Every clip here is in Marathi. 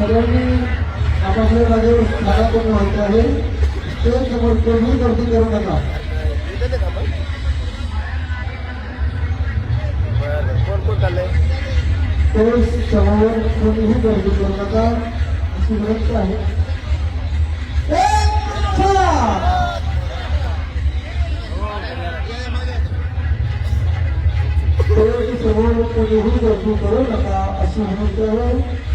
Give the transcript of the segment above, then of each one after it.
सगळ्यांनी आपापल्या जागेवर जागा करून व्हायचं आहे. ते समोर कोणीही गर्दी करू नका. कोण समोर कोणीही गर्दी करू नका अशी विनंती आहे. समोर कोणीही गर्दी करू नका अशी विनंती आहे.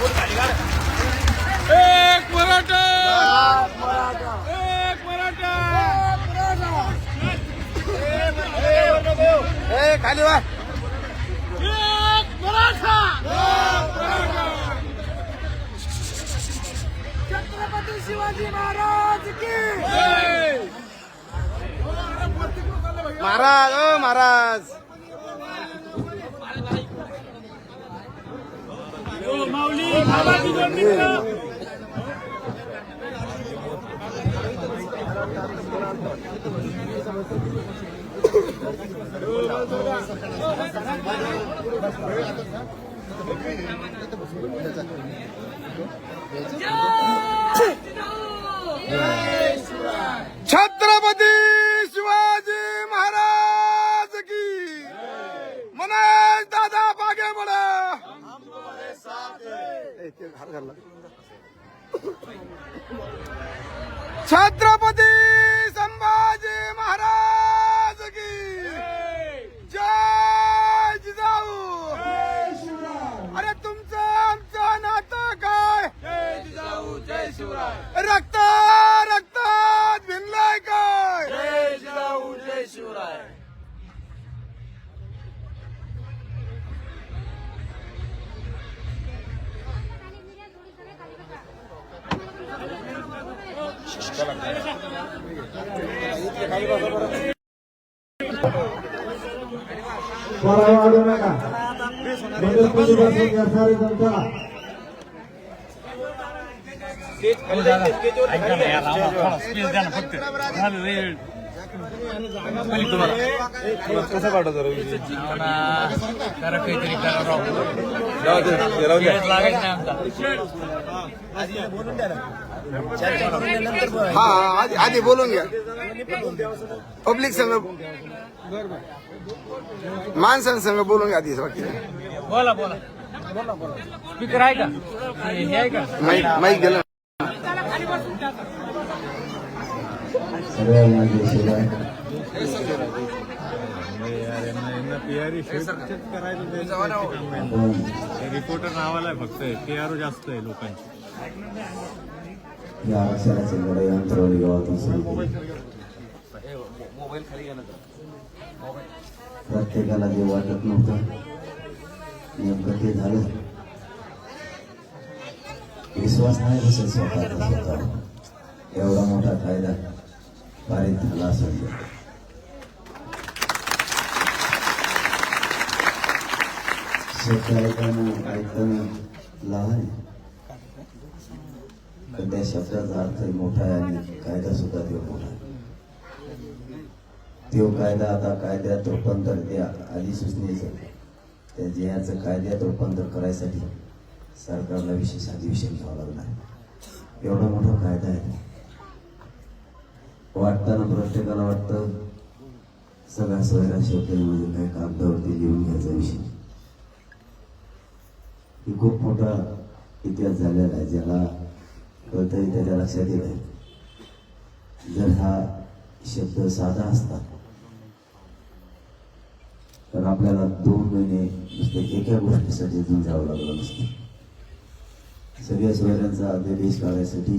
एक मराठा! एक मराठा! ए खाली वा. एक मराठा! छत्रपती शिवाजी महाराज की! महाराज ओ महाराज. माऊली बाबाजी दोन मिनिटं. छत्रपती शिवाजी महाराज की मनोज दादा मागे बडा छत्रपती स्वरा वाढू नका मदत बसून घ्या सारे जण चला कसं पाठवतो हा हा, आधी आधी बोलून घ्या. पब्लिक संघ माणसांसंग बोलून घ्या आधी बाकी. बोला बोला. स्पीकर आहे का? आहे का? माईक माईक गेलं. शिवाय आपण रिपोर्टर नावाला फक्त के जास्त आहे लोकांची या अक्षराचे लढाई अंतरावली गावातून सुरू केली प्रत्येकाला जे वाटत नव्हतं नेमकं ते झालं विश्वास नाही बसेल स्वतः एवढा मोठा कायदा पारित झाला असेल शब्द लहान आहे. पण त्या शब्दाचा अर्थ मोठा आहे आणि कायदा सुद्धा तो मोठा आहे. तो कायदा आता कायद्यात रूपांतर त्या अधिसूचनेचं त्या जयाचं कायद्यात रूपांतर करायसाठी सरकारला विशेष अधिवेशन घ्यावं लागणार आहे. एवढा मोठा कायदा आहे. वाटताना प्रत्येकाला वाटतं. सगळ्या सोयरा शब्द म्हणजे काय कागदावरती लिहून घ्यायचा विषय. ही खूप मोठा इतिहास झालेला आहे ज्याला कळतंय त्याच्या लक्षात येत आहे जर हा शब्द साधा असता तर आपल्याला दोन महिने नुसते एका गोष्टीसाठी जावं लागलं नसतं. सगळ्या सोयऱ्यांचा अध्यादेश काढायसाठी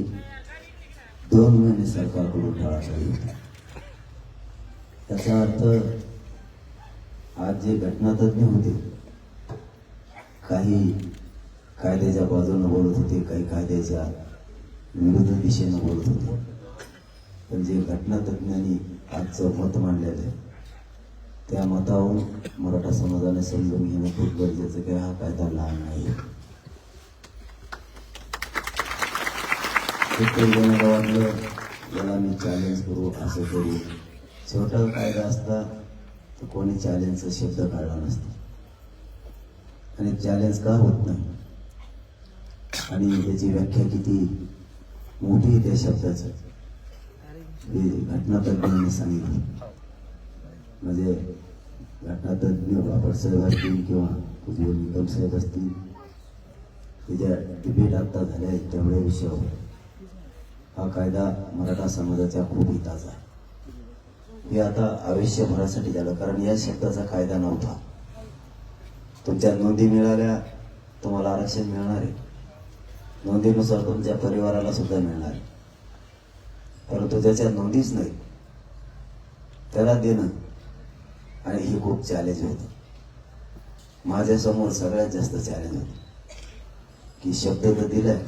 दोन महिने सरकारकडून टाळाटाळी त्याचा अर्थ आज जे घटनातज्ञ होते काही कायद्याच्या बाजूने बोलत होते काही कायद्याच्या विरुद्ध दिशेनं बोलत होते. पण जे घटनातज्ञांनी आजचं मत मांडलेलं आहे त्या मतावरून मराठा समाजाने समजून घेणं खूप गरजेचं की हा कायदा लहान नाही प्रत्येक जणाला वाटलं याला मी चॅलेंज करू असं करू. छोटा कायदा असता तर कोणी चॅलेंजचा शब्द काढला नसता. आणि चॅलेंज का होत नाही? आणि त्याची व्याख्या किती? मोठी त्या शब्दाचं. हे घटनातज्ञांनी सांगितलं. म्हणजे घटनातज्ञ बापट साहेब असतील किंवा उज्ज्वल निकम साहेब असतील त्याच्या डिबेट आता झाल्या आहेत विषयावर. हा कायदा मराठा समाजाच्या खूप हिताचा आहे. हे आता आयुष्यभरासाठी झालं कारण या शब्दाचा कायदा नव्हता. तुमच्या नोंदी मिळाल्या तुम्हाला आरक्षण मिळणार आहे. नोंदीनुसार तुमच्या परिवाराला सुद्धा मिळणार आहे. परंतु त्याच्या नोंदीच नाही. त्याला देणं आणि हे खूप चॅलेंज होतं. माझ्यासमोर सगळ्यात जास्त चॅलेंज होतं. की शब्द तर दिलाय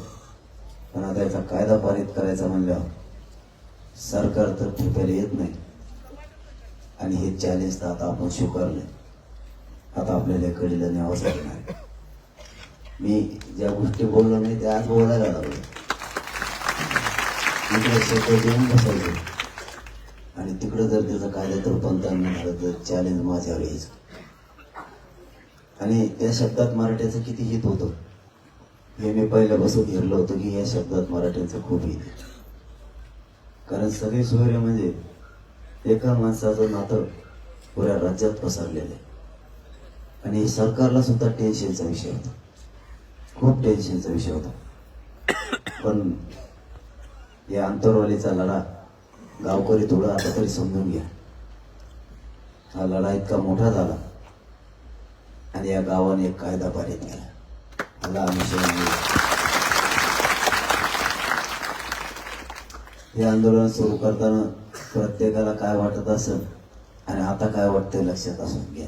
पण आता याचा कायदा पारित करायचा म्हणल्यावर सरकार तर ठेपायला येत नाही. आणि हे चॅलेंज तर आता आपण स्वीकारले आता आपल्याला कडीला न्यावंच लागणार. मी ज्या गोष्टी बोललो नाही त्या आज बोलायला लागलो. तिकडे शब्द देऊन बसायचे. आणि तिकडं जर त्याचं कायदा तर पंथान झालं तर चॅलेंज माझ्यावर यायचं. आणि त्या शब्दात मराठ्याचं किती हित होतं? हे मी पहिल्यापासून घेरलं होतं की या शब्दात मराठ्यांचं खूप येते कारण सगळे सोयरे म्हणजे एका माणसाचं नातं पुऱ्या राज्यात पसरलेलं आहे. आणि सरकारला सुद्धा टेन्शनचा विषय होता. खूप टेन्शनचा विषय होता. पण या आंतरवालीचा लढा गावकरी थोडा आता तरी समजून घ्या. हा लढा इतका मोठा झाला आणि या गावाने एक कायदा पारित केला. मला हे आंदोलन सुरू करताना प्रत्येकाला काय वाटत असं आणि आता काय वाटतंय लक्षात असून घ्या.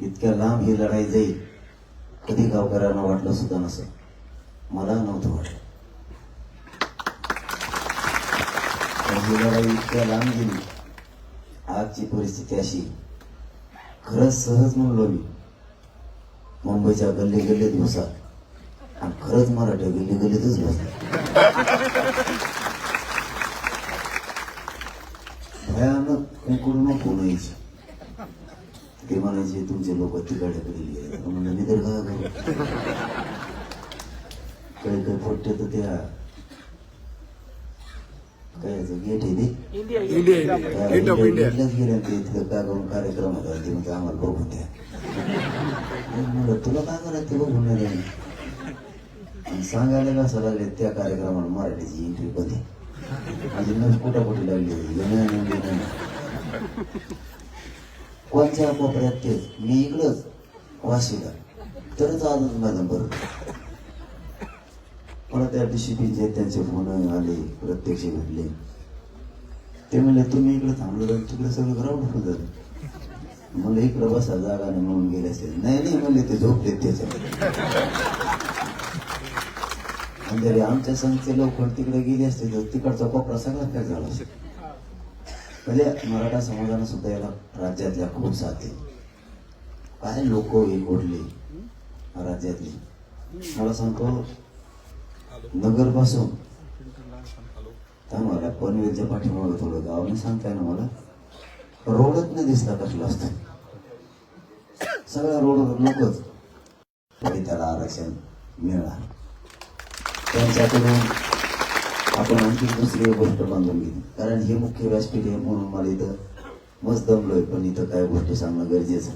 इतक्या लांब ही लढाई जाईल कधी गावकऱ्यांना वाटलं सुद्धा नसेल मला नव्हतं वाटलं. ही लढाई इतक्या लांब गेली आजची परिस्थिती अशी खरंच सहज म्हणलो मी मुंबईच्या गल्ली गल्लीत बसा. आणि खरंच मराठी गल्ली गल्लीतच बसा. भयानक कुंकुड कोण यायची. ते म्हणायचे तुमचे लोक तिकडे गेले. म्हणलं मी तर काय करू काही काही पोट्टे तर त्या. काय गेट आहे ते? India gate of India. इंडियाच गेले ते तिथं काय करून कार्यक्रम होता ते म्हणजे आम्हाला बघून द्या. म्हणलं तुला काय करायचं ते बघून सांगायला कसं लागले त्या कार्यक्रमाला मराठीची एंट्री पण आहे माझी नस कुठं कुठे लागली होती. कोणत्या कोपऱ्यात तेच मी इकडंच वाशीला. तरच आजच मॅडम बरं मला त्या डिसिपीचे त्यांचे फोन आले प्रत्यक्ष भेटले. ते म्हणले तुम्ही इकडे थांबलो तिकडे सगळं ग्राउंड फुल झालं म्हणलं ही बसा जागा नाही म्हणून गेले असेल. नाही नाही म्हणले ते झोपले त्याच्या जरी आमच्या संस्थे लोक तिकडे गेले असते तर तिकडचा कोपरा सगळा पॅक झाला असेल. म्हणजे मराठा समाजानं सुद्धा याला राज्यातल्या खूप साथ काय लोक एकवटले राज्यातली? मला सांगतो नगरपासून मला पनवेलच्या पाठीमागे थोडं गाव नाही सांगताय ना मला रोडच नाही दिसला कसला असतो सगळ्या रोडवर लोकच तरी त्याला आरक्षण मिळणार. त्यांच्याकडून आपण आणखी दुसरी गोष्ट बांधून घेतली कारण हे मुख्य व्यासपीठ आहे म्हणून मला इथं मस्त दमलोय पण इथं काय गोष्टी सांगणं गरजेचं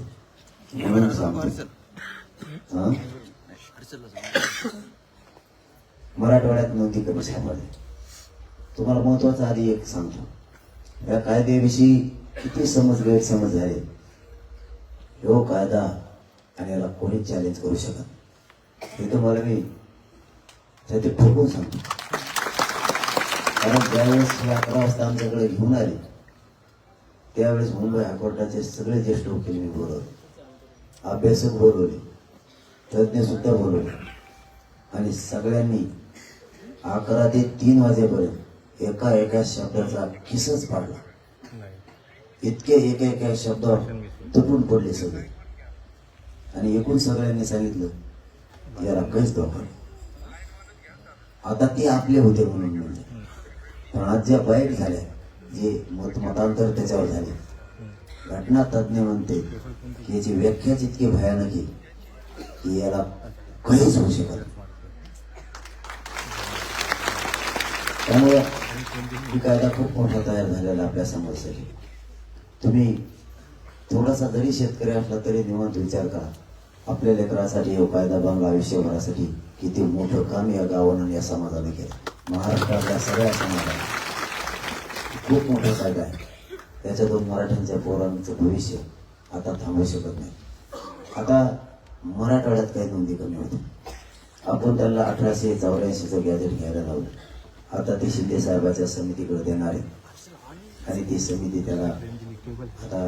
म्हणून सांगतो मराठवाड्यात नव्हती कमी सापडली तुम्हाला महत्वाचं आधी एक सांगतो. या कायद्याविषयी किती समज गैरसमज झाले? हो कायदा आणि याला कोणी चॅलेंज करू शकत हे तुम्हाला मी ते ठोकून सांगतो. कारण ज्यावेळेस हे अकरा वाजता आमच्याकडे घेऊन आले त्यावेळेस मुंबई हायकोर्टाचे सगळे ज्येष्ठ वकील मी बोलवले. अभ्यासक बोलवले तज्ज्ञसुद्धा बोलवले. आणि सगळ्यांनी अकरा ते तीन वाजेपर्यंत एका एका शब्दाचा किसच पाडला. इतके एका एका शब्दावर तुटून पडले सगळे. आणि एकूण सगळ्यांनी सांगितलं याला काहीच धोका आता ते आपले होते म्हणून म्हणजे पण आज ज्या वाईट झाल्या जे मत मतांतर त्याच्यावर झाले. घटना तज्ज्ञ म्हणते की याची व्याख्याच इतकी भयानक आहे की याला काहीच होऊ शकत त्यामुळे कायदा खूप मोठा तयार झालेला आपल्या समोरसाठी तुम्ही थोडासा जरी शेतकरी असला तरी निवांत विचार करा. आपल्या लेकरासाठी हो कायदा बांगला आयुष्यभरासाठी किती मोठं काम या गावानं आणि या समाजाने केलं. महाराष्ट्रातल्या सगळ्या समाजाने. खूप मोठा कायदा आहे. त्याच्यातून मराठ्यांच्या पोरांचं भविष्य आता थांबू शकत नाही. आता मराठवाड्यात काही नोंदी कमी होते आपण त्यांना अठराशे चौऱ्याऐंशीचं गॅजेट घ्यायला लावलं. आता ते शिंदे साहेबाच्या समितीकडे देणार आहे आणि ती समिती त्याला आता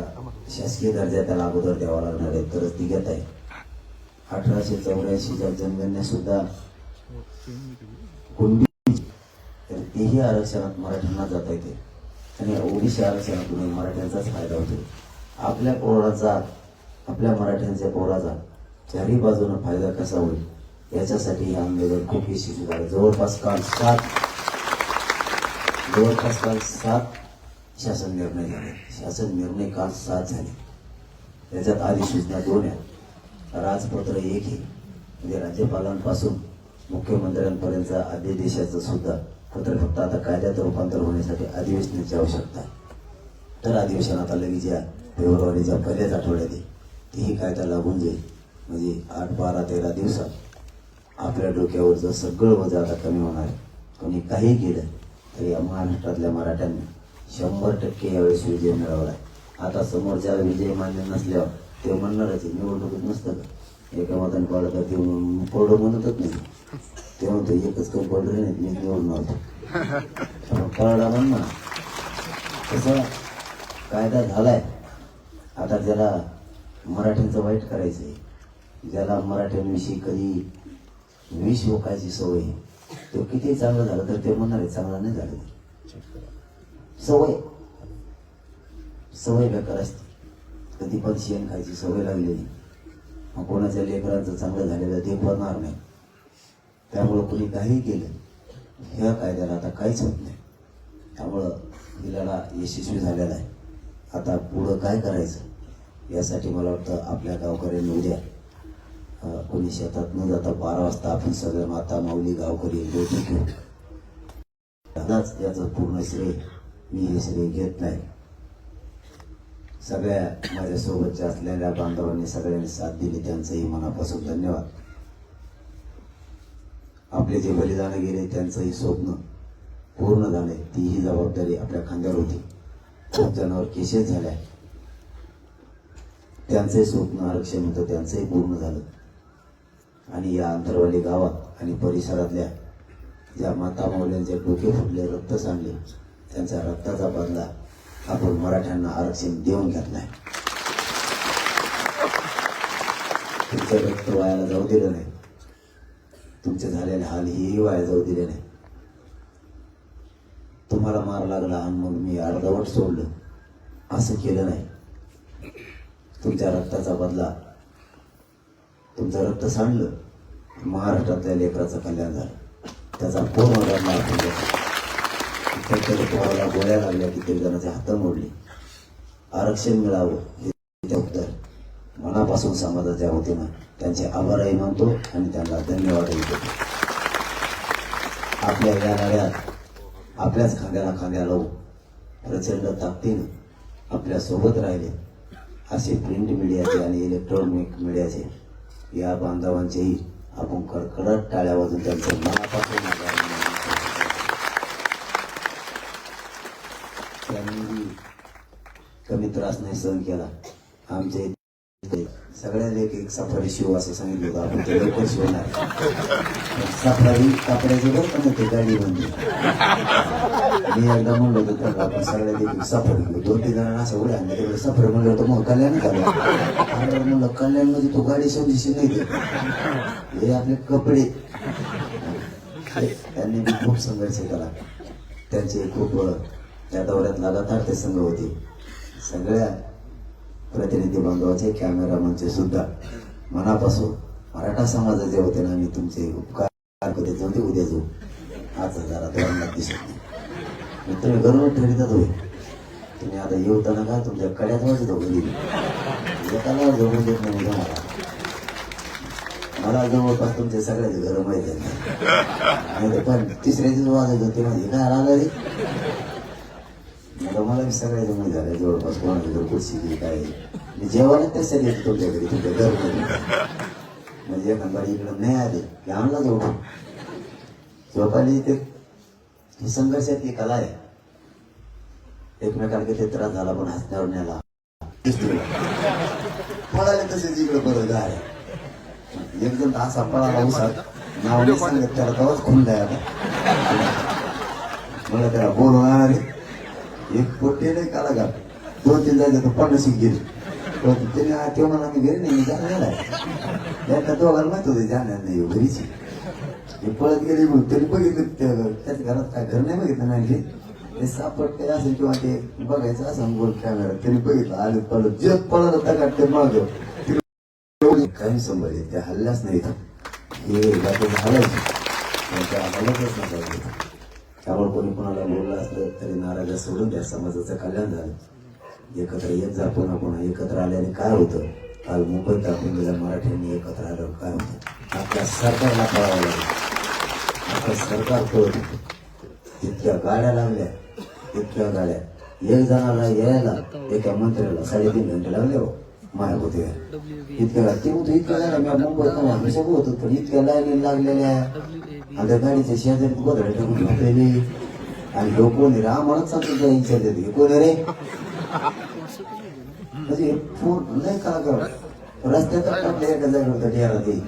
शासकीय दर्जा त्याला अगोदर द्यावा लागणार आहे तरच ती घेत आहे अठराशे चौऱ्याऐंशीच्या जनगणना सुद्धा तर तेही आरक्षणात मराठ्यांना जाता येते. आणि ओबीसी आरक्षणातून मराठ्यांचाच फायदा होतो. आपल्या पोराचा आपल्या मराठ्यांच्या पोराचा चारही बाजूने फायदा कसा होईल याच्यासाठी हे आंदोलन खूप यशस्वी झालं. जवळपास काल सात जवळपास काल सात शासन निर्णय झाले. शासन निर्णय काल सात झाले. त्याच्यात अधिसूचना दोन आहेत. राजपत्र एक आहे. म्हणजे राज्यपालांपासून मुख्यमंत्र्यांपर्यंत अध्यादेशाचं सुद्धा पत्र फक्त आता कायद्यात रूपांतर होण्यासाठी अधिवेशनाची आवश्यकता आहे. तर अधिवेशन आता लगेच या फेब्रुवारीच्या पहिल्याच आठवड्यात आहे. कायदा लागून जाईल. म्हणजे आठ बारा तेरा दिवसात आपल्या डोक्यावर जर सगळं वजा आता कमी होणार आहे कोणी काही केलं तरी या महाराष्ट्रातल्या मराठ्यांनी शंभर टक्के यावेळेस विजय मिळवला आहे आता समोरच्या विजय मान्य नसल्यावर ते म्हणणारच आहे, निवडणुकीत नसतं का? एका मताने पाडलं ते कोरडं म्हणतच नाही. ते म्हणतो एकच काही पडलं नाही मी निवडून आलो. पडला म्हण ना. तसं कायदा झालाय. आता ज्याला मराठ्यांचं वाईट करायचं आहे ज्याला मराठ्यांविषयी कधी विष ओकायची सवय तो किती चांगलं झालं तर ते म्हणणार आहे चांगलं नाही झालं सवय. सवय बेकार असते. कधी पण शेण खायची सवय लागलेली. मग कोणाच्या लेकरांचं चांगलं झालेलं ते करणार नाही. त्यामुळं कोणी काही केलं ह्या कायद्याला आता काहीच होत नाही. त्यामुळं ही लढा यशस्वी झालेला आहे. आता पुढं काय करायचं यासाठी मला वाटतं आपल्या गावकऱ्यांनी उद्या कोणी शेतात न जाता बारा वाजता आपण सगळे माता माऊली गावकरी बैठक घेऊ याचं पूर्ण श्रेय मी हे सगळे घेत नाही. सगळ्या माझ्या सोबतच्या असलेल्या बांधवांनी सगळ्यांनी साथ दिली. त्यांचंही मनापासून धन्यवाद. आपले जे बलिदान गेले त्यांचंही स्वप्न पूर्ण झाले. तीही जबाबदारी आपल्या खांद्यावर होती. खूप जणांवर केसेस झाल्या त्यांचंही स्वप्न आरक्षण होतं. त्यांचंही पूर्ण झालं. आणि या अंतरवाली गावात आणि परिसरातल्या ज्या माता माऊल्यांचे डोके फुटले रक्त सांडले त्यांचा रक्ताचा बदला आपण मराठ्यांना आरक्षण देऊन घेतलाय. तुमचं रक्त वायाला जाऊ दिलं नाही. तुमचे झालेले हाल हेही वाया जाऊ दिले नाही. तुम्हाला मार लागला आणि मग मी अर्धवट सोडलं. असं केलं नाही. तुमच्या रक्ताचा बदला तुमचं रक्त सांडलं. महाराष्ट्रातल्या लेकराचं कल्याण झालं. त्याचा पूर्ण बदला आपण गोळ्या लागल्या कित्येक जणांचे हात मोडले. आरक्षण मिळावं हे उत्तर. मनापासून समाजाच्या वतीनं त्यांचे आभारही मानतो आणि त्यांना धन्यवादही देतो. आपल्या या लढ्यात आपल्याच खांद्याला खांद्या लावून प्रचंड ताकदीनं आपल्यासोबत राहिले असे प्रिंट मीडियाचे आणि इलेक्ट्रॉनिक मीडियाचे या बांधवांचेही आपण कडकडत टाळ्या वाजून त्यांचं मनापासून आभार मानतो. त्यांनी कमी त्रास नाही सहन केला. आमच्या सगळ्या एक एक सफारी शिव असं सांगितलं होतं. आपण ते लवकर शिवणार. सफारी कापड्याचे बरं का ते गाडी म्हणजे मी एकदा म्हणलो होतो तर आपण सगळ्या एक सफर घेऊ. दोन तीन जणांना असं उड्या आणले तिकडे सफर. म्हणलं होतं मग कल्याण झालं अरे म्हणलं कल्याणमध्ये तो गाडी समजीशी नाही देत. हे आपले कपडे. त्यांनी खूप संघर्ष केला. त्यांचे खूप त्या दौऱ्यात लगातार ते संघ होते. सगळ्या प्रतिनिधी बांधवाचे कॅमेरामनचे सुद्धा मनापासून मराठा समाजाचे होते ना मी तुमचे उपकार कधी जाऊ दे उद्या जाऊ. आज जरा दोघांना दिसत नाही. मी तुम्ही घरून ठरवितात होय तुम्ही आता येऊताना का तुमच्या कड्यात वाजतो दिली एकाला जवळ देत नाही तुम्हाला मला? जवळपास तुमचे सगळ्याचे घर माहिती आहेत नाही तर पण तिसऱ्याचीच वाजत होते. म्हणजे काय आला रे? आता मला बी सगळ्याचं माहिती झालं जवळपास कोणाच्या घर कुर्सी काय. मी जेवायला त्यासाठी येतो तुमच्या घरी तुमच्या घरमध्ये म्हणजे एखादा इकडं नाही आले की आम्हाला झोपून झोपायला ते ही संघर्षातली कला आहे. एकमेकाला किती त्रास झाला पण हसण्यावर नेला पळाले तसेच इकडे बरं गाय एक जण असा पळाला उसात नाव नाही सांगत त्याला तेव्हाच खून द्या मला त्याला बोलवणार एक पोटे नाही काला का दोन तीन जायचं तर पन्नाशिक गेली. पण त्याने तेव्हा मला मी घरी नाही मी जाणार त्या दोघांना माहीत होते जाणार नाही घरीची मी पळत गेले मग तरी बघितलं त्या- त्याच्या घरात काय घर नाही बघितलं नाही ते सापट काय असेल किंवा ते बघायचं असं गोल कॅमेरा त्यांनी बघितलं. आले पळत जग पळत होता का ते माग. काही संभाळले त्या हल्ल्याच नाही इथं हे बाकीचं हलायचे त्या हलतच नसायचे त्यामुळे कोणी कोणाला बोललं असलं तरी नाराज सोडून त्या समाजाचं कल्याण झालं. एकत्र येत जा पुन्हा पुन्हा एकत्र आल्याने काय होतं? काल मुंबईत आपण गेल्या मराठ्यांनी एकत्र आल्यावर काय होतं? आपल्या सरकारला कळावं लागलं. आपलं सरकार कळत होतं. इतक्या गाड्या लागल्या इतक्या गाड्या. एक जणाला यायला एका मंत्र्याला साडेतीन घंटे लागले हो. माया होते इतक्या ते इतक्या गाड्या मी मुंबईत हमेशा होतो पण इतक्या लाईनी लागलेल्या. आणि त्या गाडीच्या शेजारी गोधडे टाकून झोपलेले आणि लोक कोण रे आम्हालाच सांगतो विचार देते कोण रे? म्हणजे नाही करा कर. रस्त्यात टाकले एका जागेवर डेरा ते.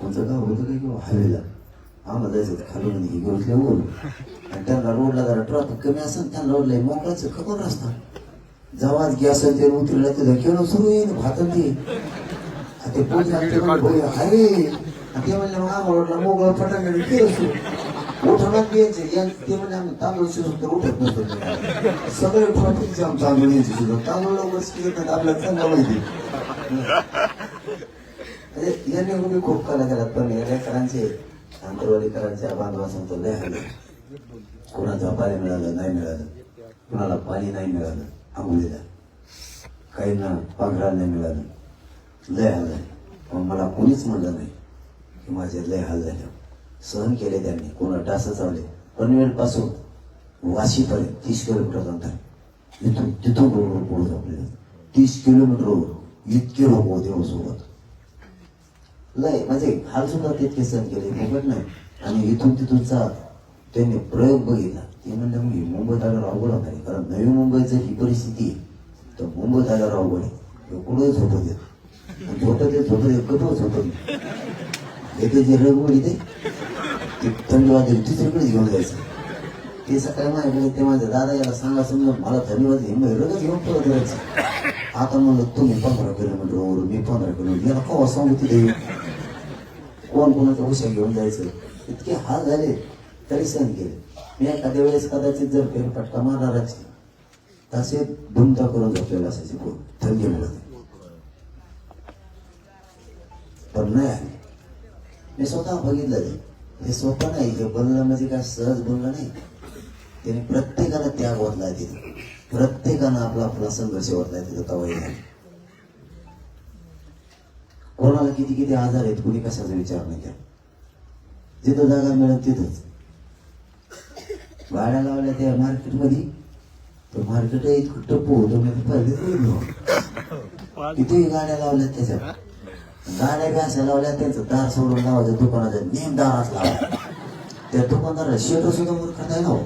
कोणतं गाव होतं किंवा आम्हाला जायचं होतं खालून गोष्ट वर आणि त्यांना रोडला जरा ट्रॅफिक कमी असेल त्यांना रोडला मोकळाच खबर रस्ता जेव्हा गॅस ते उतरला ते केवळ सुरू येईल भातन ते. ते पोलीस आमचे म्हणले, "होय, अरे ते म्हणले मग आम्हाला रोडला मोकळं फटाकडे केलं सुरू. उठवणार द्यायचे या- ते म्हणजे आम्ही तांदूळ शिजून तर उठत नसतो सगळे ट्रॅफिक जाम तांदूळ यायचे शिजून तांदूळ लवकर शिजत आपल्याला चांगलं माहिती म्हणजे यांनी खूप कला केला. पण या लेकरांचे आंतरवाडीकरांच्या बांधवांचं लय हल्ले कोणाचं पाणी मिळालं नाही मिळालं. कुणाला पाणी नाही मिळालं आंघोळीला काहींना पांघरा नाही मिळालं. लय हाल झाले. पण मला कोणीच म्हणलं नाही की माझे लय हाल झाले. सहन केले त्यांनी. कोणा डास चावले. पनवेलपासून वाशीपर्यंत तीस किलोमीटर अंतर इथून तिथून रोडवर पोहोच आपल्याला तीस किलोमीटरवर इतके लोक होते हो सोबत. लय म्हणजे हाल सुद्धा तितके सहन केले फुकट नाही. आणि इथून तिथूनचा त्यांनी प्रयोग बघितला. ते म्हणलं मी मुंबईत आल्यावर अवघड होणार आहे कारण नवी मुंबईचं ही परिस्थिती आहे तर मुंबईत आल्यावर अवघड आहे कुठंच झोपत येत. झोपत येत झोपत येत कठोर झोपत येत येते जे रगवड ते ते थंड वाजेल दुसरीकडे घेऊन जायचं. ते सकाळी माझ्याकडे ते माझ्या दादा याला सांगा समजा मला धन्यवाद वाजली मी रगत घेऊन परत राहायचं आता म्हणलं तुम्ही पंधरा किलोमीटरवर मी पंधरा किलोमीटर. याला कवा सांगू तिथे कोण कोणाचा हुशा घेऊन जायचं? इतके हाल झाले तरी सहन केले. मी एखाद्या वेळेस कदाचित जर फेरफटका मारणारच तसे धुमता करून झोपलेले असायचे थंडी मिळत पण नाही आले. मी स्वतः बघितलं ते. हे स्वतः नाही हे बोलणं म्हणजे काय सहज बोलणं नाही. त्याने प्रत्येकाला त्याग ओतलाय तिथं. प्रत्येकानं आपला आपला संघर्ष ओतलाय तिथं तवाई झाली कोणाला किती किती आजार आहेत कुणी कशाचा विचार नाही केला. जिथं जागा मिळत तिथंच. गाड्या लावल्या त्या मार्केटमध्ये. तर मार्केट इतकं टप्पू होतो मी पहिले किती गाड्या लावल्या त्याच्यात गाड्या बी अशा लावल्या त्यांचं दार सोडून लावायचं दुकानाचं नेम दारात लावा त्या दुकानदाराला शेट सुद्धा मूर्ख नाही ना हो.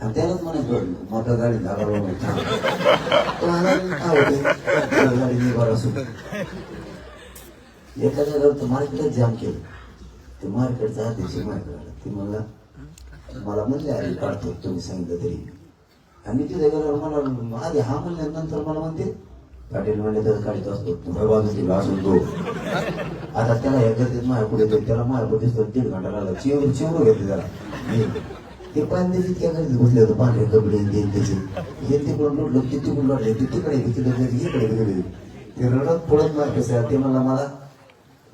आणि त्यालाच म्हणायचं मोठ्या गाडी जागा तो आला गाडी निघाला सुद्धा एका जागेवर तर मार्केटच जाम केलं ते मार्केटचा अध्यक्ष मार्केट आला ते मला मला म्हणले अरे काढतो तुम्ही सांगितलं तरी. आणि तिथे गेल्यावर मला आधी हा म्हणल्यानंतर मला म्हणते पाटील म्हणले तर काढत असतो पुढे असून तो. आता त्याला हे गर्दीत माझ्या पुढे येतो त्याला माझ्या पुढे दिसतो दीड घंटा लागला. चिवर चिवर घेतले त्याला. ते पाणी त्या गर्दीत घुसले होते पांढरे कपडे ते त्याचे. हे तिकडून लुटलं ते तिकडून लढले ते तिकडे तिकडे गेले, इकडे गेले ते रडत पडत नाही कसं ते मला मला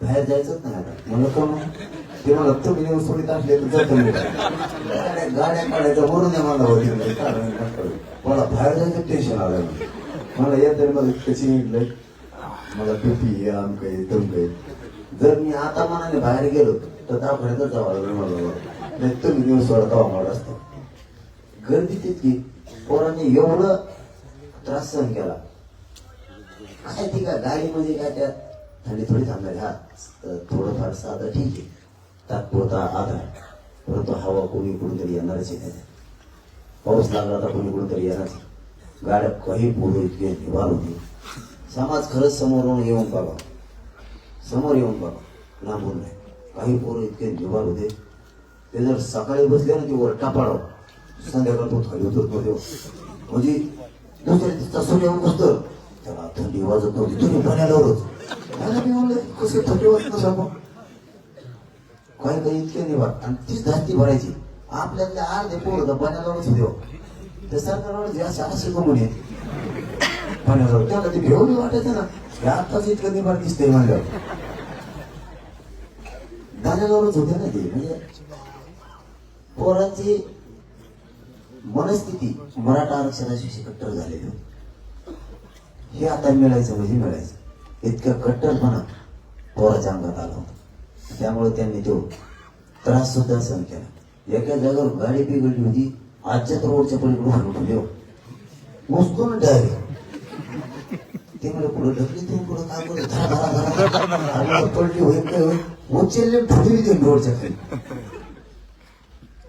बाहेर जायचंच नाही आता. म्हणलं कोण ते मला तुम्ही नेऊन सोडीत असले तर जातो गाड्या काढायचं म्हणून वरून मला होती मला बाहेर जायचं टेन्शन आलं मला. मला या तरी मला कशी म्हटलंय मला टोपी आमकं आहे तुमकं आहे. जर मी आता मनाने बाहेर गेलो तर दवाखान्यातच जावं लागलं मला. नाही तुम्ही दिवस सोडा तवा मला असतो. गर्दी तितकी. पोरांनी एवढं त्रास सहन केला. काय ती काय गाडी म्हणजे काय त्यात? थंडी थोडी थांबणार हा थोडंफार साधं ठीक आहे. तात्पुरता आधार. परंतु हवा कोणी कुठून येणारच आहे. पाऊस लागला तर कोणी कुठून येणारच येणार गाड्या काही पोरं इतके निवार होते. समाज खरंच समोरून येऊन बघा समोर येऊन बघा लांबून नाही काही पोरं इतके निवार होते. ते जर सकाळी बसले ना ते वरटा पाडावं. संध्याकाळ तो खाली उतरतो देव म्हणजे दुसऱ्या दिवसा सूर्य येऊन बसतो. त्याला थंडी वाजत नव्हती. तुम्ही पाण्यालावरच मी म्हणलं कसं थंडी वाजत नसा काही काही इतके निवार आणि तीच धास्ती भरायची. आपल्यातल्या अर्धे पोरं तर पाण्यालावरच देव हो. ते सरकारवर जे असे असे कमून येत पाण्याजवळ. त्याला ते घेऊन वाटायचं ना. हे आत्ताच इतकं निवार दिसतंय म्हणल्यावर. पाण्याजवळच होते ना ते. म्हणजे पोरांची मनस्थिती मराठा आरक्षणाशी कट्टर झालेली होती. हे आता मिळायचं म्हणजे मिळायचं. इतकं कट्टरपणा पोराच्या अंगात आला होता. त्यामुळे त्यांनी तो त्रास सुद्धा सहन केला. एका जागेवर गाडी बिघडली होती. आजच्या रोडच्या पलीकडे उठून येऊ मोजतो डायरेक्ट ते मला पुढे ढकली तुम्ही? पुढे काय करत पडली होईल काय होईल उचलले ठेवली ते रोडच्या खाली.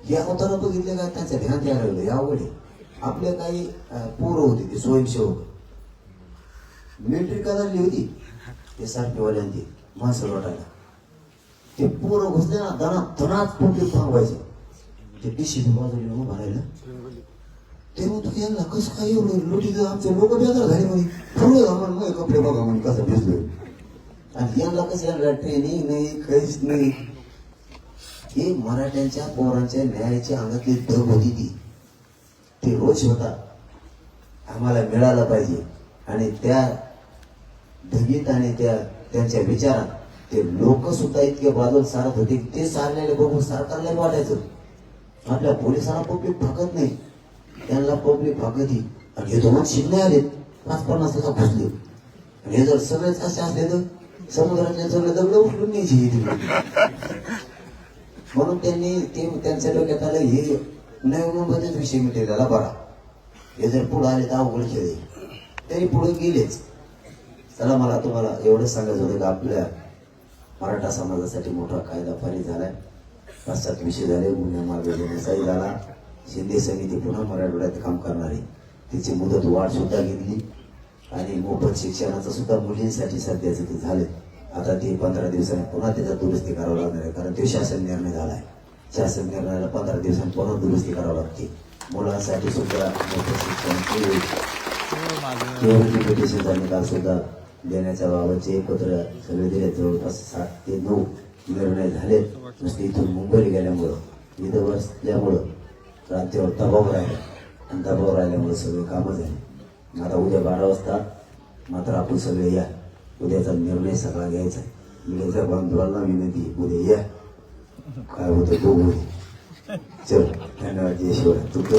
या अवतारा बघितले काय त्यांच्या ध्यान द्यायला लागलं. या अवघड. आपल्या काही पोरं होते ते स्वयंसेवक. मिलिटरी कदारली होती. ते सारखेवाल्यांची माणसं लोटायला ते पोरं घुसले ना दना दनाच पोटी थांबवायचं ते डिशी बाजूला उभं राहिलं. ते मग तू यांना कसं काय एवढं लोटी आमचे लोक बेजार झाले म्हणे पुढे आम्हाला मग कपडे बघा म्हणे कसं भिजलोय आणि यांना कसं यांना ट्रेनिंग नाही काहीच नाही. हे मराठ्यांच्या पोरांच्या न्यायाच्या अंगातली दग होती ती. ते रोज होता. आम्हाला मिळालं पाहिजे. आणि त्या धगीत आणि त्या त्यांच्या विचारात ते लोक सुद्धा इतके बाजूला सारत होते ते सारलेले बघून सरकारला वाटायचं. आपल्या पोलिसांना पब्लिक फाकत नाही. त्यांना पब्लिक फाकती आणि हे दोन शिकणे आले पाच पन्नास तासा घुसले आणि हे जर सगळेच असे असले तर समुद्रातले सगळे दगड उचलून न्यायची ही म्हणून त्यांनी ते त्यांच्या डोक्यात आलं हे नवी मुंबईतच विषय मिटेल बरा हे जर पुढे आले तर अवघड खेळ तरी पुढे गेलेच. चला मला तुम्हाला एवढंच सांगायचं होतं की आपल्या मराठा समाजासाठी मोठा कायदा पारित झालाय. पाच सात विषय झाले गुन्हे मागे घेण्याचाही झाला. शिंदे समिती पुन्हा मराठवाड्यात काम करणार आहे. तिची मुदत वाढ सुद्धा घेतली. आणि मोफत शिक्षणाचं सुद्धा मुलींसाठी सध्याचं ते झालं आता ते पंधरा दिवसांनी पुन्हा त्याच्यात दुरुस्ती करावं लागणार आहे कारण तो शासन निर्णय झालाय. शासन निर्णयाला पंधरा दिवसांनी पुन्हा दुरुस्ती करावं लागते. मुलांसाठी सुद्धा मोफत शिक्षण निकाल सुद्धा देण्याच्या बाबतचे एकत्र सगळे दिले. जवळपास सात ते नऊ निर्णय झाले नुसते इथून मुंबईला गेल्यामुळं इथं बसल्यामुळं राज्यावर दबाव राहिला. आणि दबाव राहिल्यामुळे सगळे कामं झाले. आता उद्या बारा वाजता मात्र आपण सगळे या. उद्याचा निर्णय सगळा घ्यायचा आहे. मीडियाच्या बांधवांना विनंती उद्या या. काय होतं तो उद्या चल धन्यवाद जय शिवराय. तुमचं